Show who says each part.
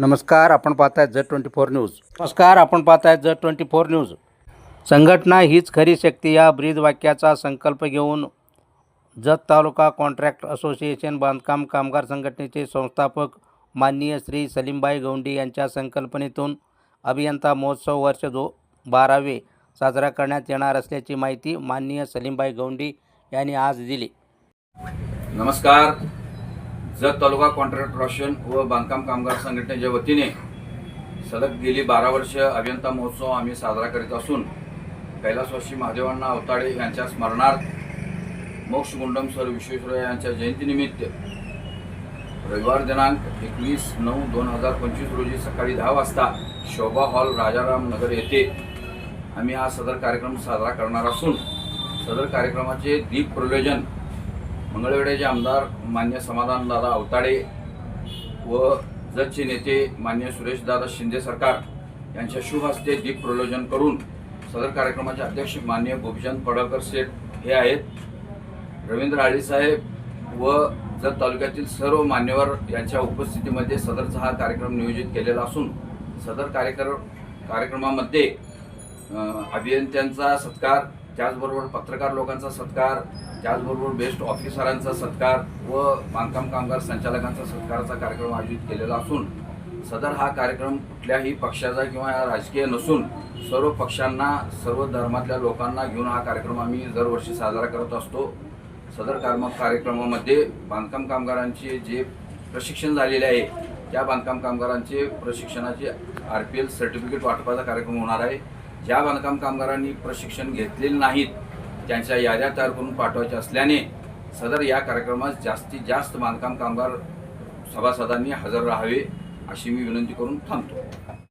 Speaker 1: नमस्कार आपण पाहताय झ ट्वेंटी फोर न्यूज. नमस्कार आपण पाहताय झ ट्वेंटी फोर न्यूज. संघटना हीच खरी शक्ती या ब्रीद वाक्याचा संकल्प घेऊन जत तालुका कॉन्ट्रॅक्ट असोसिएशन बांधकाम कामगार संघटनेचे संस्थापक माननीय श्री सलीमबाई गौंडी यांच्या संकल्पनेतून अभियंता महोत्सव वर्ष दो बारावे साजरा करण्यात येणार असल्याची माहिती माननीय सलीमबाई गौंडी यांनी आज दिली.
Speaker 2: नमस्कार. जत तालुका कॉन्ट्रॅक्ट असोसिएशन व बांधकाम कामगार संघटनेच्या वतीने सलग गेली बारा वर्ष अभियंता महोत्सव आम्ही साजरा करीत असून कैलासवासी महादेवांना अवताडे यांच्या स्मरणार्थ मोक्ष गुंडम सर विश्वेश्वर यांच्या जयंतीनिमित्त रविवार दिनांक एकवीस नऊ दोन हजार पंचवीस रोजी सकाळी दहा वाजता शोभा हॉल राजाराम नगर येथे आम्ही हा सदर कार्यक्रम साजरा करणार असून सदर कार्यक्रमाचे दीप प्रयोजन मंगळवेढ्याचे आमदार मान्य समाधानदादा अवताडे व जतचे नेते मान्य सुरेशदादा शिंदे सरकार यांच्या शुभ हस्ते दीप प्रलोचन करून सदर कार्यक्रमाचे अध्यक्ष मान्य गोपीचंद पडळकर सेठ हे आहेत. रवींद्र आळीसाहेब व जत तालुक्यातील सर्व मान्यवर यांच्या उपस्थितीमध्ये सदरचा हा कार्यक्रम नियोजित केलेला असून सदर कार्यक्रम कार्यक्रमामध्ये अभियंत्यांचा सत्कार त्याचबरोबर पत्रकार लोकांचा सत्कार त्याचबरोबर बेस्ट ऑफिसरांचा सत्कार व बांधकाम कामगार संचालकांचा सत्काराचा कार्यक्रम आयोजित केलेला असून सदर हा कार्यक्रम कुठल्याही पक्षाचा किंवा राजकीय नसून सर्व पक्षांना सर्व धर्मातल्या लोकांना घेऊन हा कार्यक्रम आम्ही दरवर्षी साजरा करत असतो. सदर कार्म कार्यक्रमामध्ये बांधकाम कामगारांचे जे प्रशिक्षण झालेले आहे त्या बांधकाम कामगारांचे प्रशिक्षणाचे आर पी एल सर्टिफिकेट वाटपाचा कार्यक्रम होणार आहे. ज्या बांधकाम कामगारांनी प्रशिक्षण घेतलेले नाहीत त्यांच्या याद्या तयार करून पाठवायच्या असल्याने सदर या कार्यक्रमास जास्तीत जास्त बांधकाम कामगार सभासदांनी हजर राहावे अशी मी विनंती करून थांबतो.